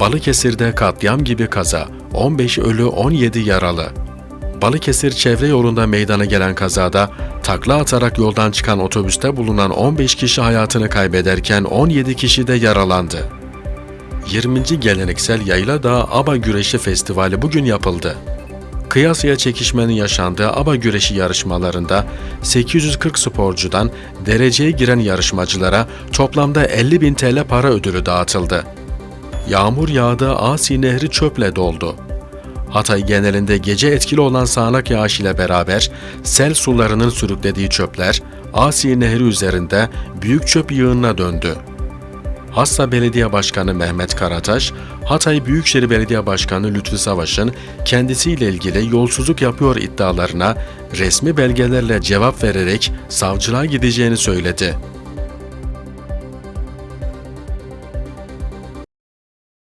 Balıkesir'de katliam gibi kaza, 15 ölü 17 yaralı. Balıkesir çevre yolunda meydana gelen kazada takla atarak yoldan çıkan otobüste bulunan 15 kişi hayatını kaybederken 17 kişi de yaralandı. 20. Geleneksel Yayla Dağı Aba Güreşi Festivali bugün yapıldı. Kıyasıya çekişmenin yaşandığı aba güreşi yarışmalarında 840 sporcudan dereceye giren yarışmacılara toplamda 50 bin TL para ödülü dağıtıldı. Yağmur yağdı, Asi Nehri çöple doldu. Hatay genelinde gece etkili olan sağanak yağış ile beraber sel sularının sürüklediği çöpler Asi Nehri üzerinde büyük çöp yığınına döndü. Hassa Belediye Başkanı Mehmet Karataş, Hatay Büyükşehir Belediye Başkanı Lütfü Savaş'ın kendisiyle ilgili yolsuzluk yapıyor iddialarına resmi belgelerle cevap vererek savcılığa gideceğini söyledi.